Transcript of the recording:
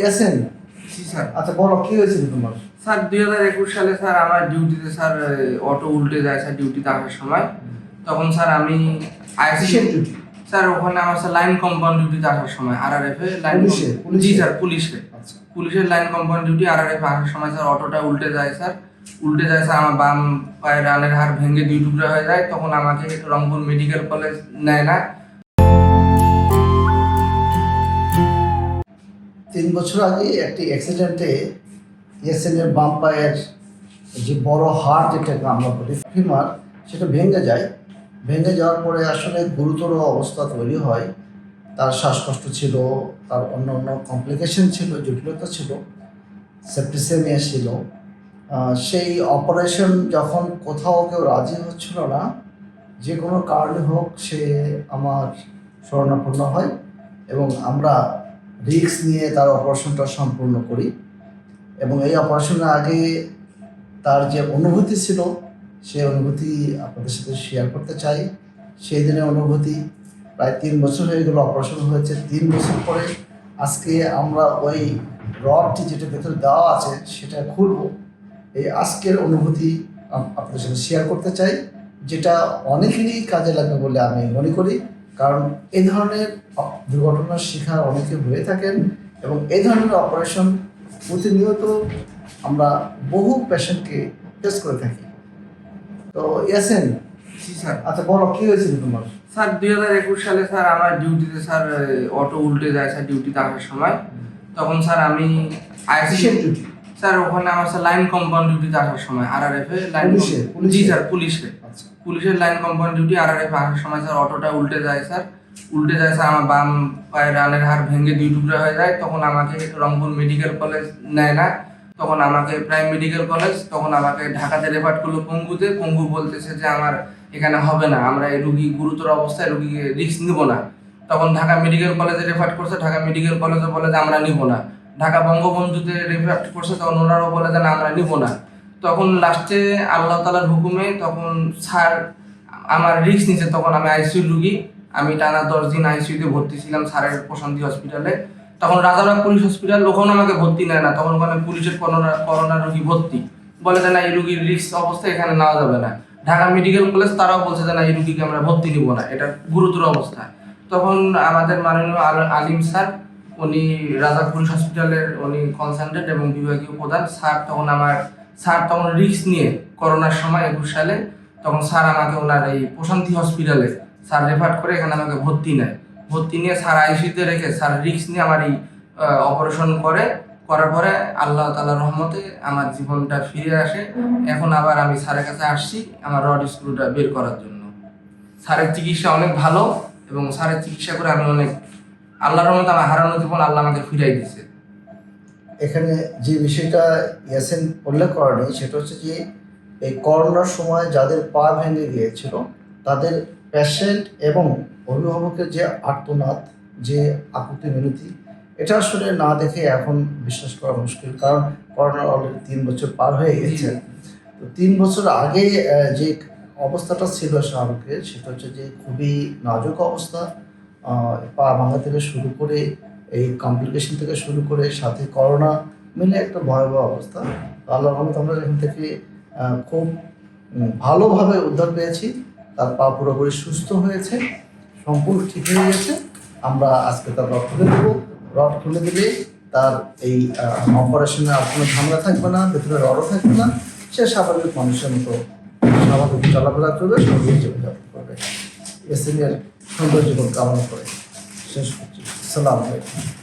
ইয়াসিন? জি sir. আচ্ছা বলো কি হয়েছিল তোমার? স্যার দুই হাজার একুশ সালে স্যার আমার ডিউটিতে স্যার অটো উল্টে যায় স্যার ডিউটিতে আসার সময়। তখন স্যার আমি আইসি কিসের ডিউটি স্যার ওখানে আমার স্যার লাইন কম্পাউন্ড ডিউটিতে আসার সময় R R F A line? Ji sir পুলিশে। আচ্ছা। পুলিশের line compound duty R R F আসার সময় স্যার অটোটা উল্টে যায় স্যার। উল্টে যায় স্যার আমার বাম পায়ের রানের হাড় ভেঙে দুই টুকরা হয়ে যায়। তখন আমাকে রংপুর মেডিকেল কলেজ নেয় না। তিন বছর আগে একটি অ্যাক্সিডেন্টে ইয়াসিনের বাম পায়ের যে বড় হাড় যেটাকে আমরা বলি ফিমার সেটা ভেঙে যায়। ভেঙে যাওয়ার পরে আসলে গুরুতর অবস্থা তৈরি হয়। তার শ্বাসকষ্ট ছিল, তার অন্য অন্য কমপ্লিকেশন ছিল, জটিলতা ছিল সেপ্টিসেমিয়া ছিল। সেই অপারেশন যখন কোথাও কেউ রাজি হচ্ছিল না, যে কোনো কারণে হোক সে আমার শরণাপন্ন হয় এবং আমরা রিস্ক নিয়ে তার অপারেশনটা সম্পূর্ণ করি। এবং এই অপারেশনের আগে তার যে অনুভূতি ছিল সেই অনুভূতি আপনাদের সাথে শেয়ার করতে চাই। সেই দিনের অনুভূতি প্রায় তিন বছর হয়ে গেল অপারেশন হয়েছে। তিন বছর পরে আজকে আমরা ওই রডটি যেটা ভেতরে দেওয়া আছে, সেটা খুলবো। এই আজকের অনুভূতি আপনাদের সাথে শেয়ার করতে চাই, যেটা অনেকেরই কাজে লাগবে বলে আমি মনে করি। কারণ এই ধরনের দুর্ঘটনার শিকার অনেকে হয়ে থাকেন এবং এই ধরনের অপারেশন প্রতিনিয়ত আমরা বহু পেশেন্টকে টেস্ট করে থাকি। তো ইয়াসেন আচ্ছা বলো কি হয়েছিল তোমার? স্যার দুই হাজার একুশ সালে স্যার আমার ডিউটিতে স্যার অটো উল্টে যায় স্যার ডিউটিতে আসার সময়। তখন স্যার আমি আইসি কিসের ডিউটি স্যার ওখানে আমার স্যার লাইন কম্পাউন্ড ডিউটিতে আসার সময় R R F A line? Ji sir পুলিশে। আচ্ছা। পুলিশের line compound duty R R F আসার সময় স্যার অটোটা উল্টে যায় স্যার। উল্টে যায় স্যার আমার বাম পায়ের রানের হাড় ভেঙে দুই টুকরা হয়ে যায়। তখন আমাকে রংপুর মেডিকেল কলেজ নেয় না। তখন আমাকে প্রাইম মেডিকেল কলেজ তখন আমাকে ঢাকাতে রেফার করল পঙ্গুতে। পঙ্গু বলতেছে যে আমার এখানে হবে না। আমরা এই রুগী গুরুতর অবস্থায় রুগীকে রিস্ক নিব না। তখন ঢাকা মেডিকেল কলেজে রেফার করছে। ঢাকা মেডিকেল কলেজে বলে যে আমরা নিব না। ঢাকা বঙ্গবন্ধুতে রেফার করছে, তখন ওনারাও বলে যে, না, আমরা নিব না। তখন লাস্টে আল্লাহ তালার হুকুমে তখন স্যার, আমার রিক্স নিছে, তখন আমি আইসিইউ রুগী। আমি টানা দশ দিন আইসিইউতে ভর্তি ছিলাম স্যারের প্রশান্তি হসপিটালে তখন রাজারবাগ পুলিশ হসপিটাল ওখানে আমাকে ভর্তি নেয় না। তখন ওখানে পুলিশের করোনা করোনা রুগী ভর্তি। বলে যে, না, এই রুগীর রিক্স অবস্থা এখানে নেওয়া যাবে না। ঢাকা মেডিকেল কলেজ তারাও বলছে যে, না, এই রুগীকে আমরা ভর্তি নিব না। এটা গুরুতর অবস্থা। তখন আমাদের মাননীয় আল- আলিম স্যার উনি রাজা পুলিশ হসপিটালের উনি কনসালটেন্ট এবং বিভাগীয় প্রধান। স্যার তখন আমার, স্যার তখন রিস্ক নিয়ে করোনার সময় একুশ সালে তখন স্যার আমাকে ওনার এই প্রশান্তি হসপিটালে স্যার রেফার করে, এখানে আমাকে ভর্তি নেয়। ভর্তি নিয়ে স্যার আইসিতে রেখে স্যার রিস্ক নিয়ে আমার এই অপারেশন করে। করার পরে আল্লাহ তালার রহমতে আমার জীবনটা ফিরে আসে। এখন আবার আমি স্যারের কাছে আসছি আমার রড স্ক্রুটা বের করার জন্য। স্যারের চিকিৎসা অনেক ভালো এবং স্যারের চিকিৎসা করে আমি অনেক আল্লাহর রহমতে আমার হারানো জীবন আল্লাহ আমাকে ফিরাই দিছে এখানে যে বিষয়টা ইয়াসিন উল্লেখ করেনি সেটা হচ্ছে যে এই করোনার সময় যাদের পা ভেঙে গিয়েছিল তাদের প্যাশেন্ট এবং অভিভাবকের যে আর্তনাদ যে আকুতি মিনতি এটা আসলে না দেখে এখন বিশ্বাস করা মুশকিল কারণ করোনার অলরেডি তিন বছর পার হয়ে গেছে। তো তিন বছর আগে যে অবস্থাটা ছিল শাহরুখের সেটা হচ্ছে যে খুবই নাজুক অবস্থা পা ভাঙা থেকে শুরু করে এই কমপ্লিকেশন থেকে শুরু করে সাথে করোনা মিলে একটা ভয়াবহ অবস্থা। আল্লাহ রহমত আমরা এখান থেকে খুব ভালোভাবে উদ্ধার পেয়েছি। তার পা পুরোপুরি সুস্থ হয়েছে, সম্পূর্ণ ঠিক হয়ে গেছে। আমরা আজকে তার রড খুলে দেবো। রড খুলে দিলে তার এই অপারেশনে আর কোনো ঝামেলা থাকবে না, ভেতরে রডও থাকবে না। সে স্বাভাবিক মানুষের মতো স্বাভাবিক চলাফেরা করবে স্বাভাবিক জীবনযাপন করবে। এসএমের সুন্দর জীবন কামনা করে। শেষ করছি। সালাম আলাইকুম।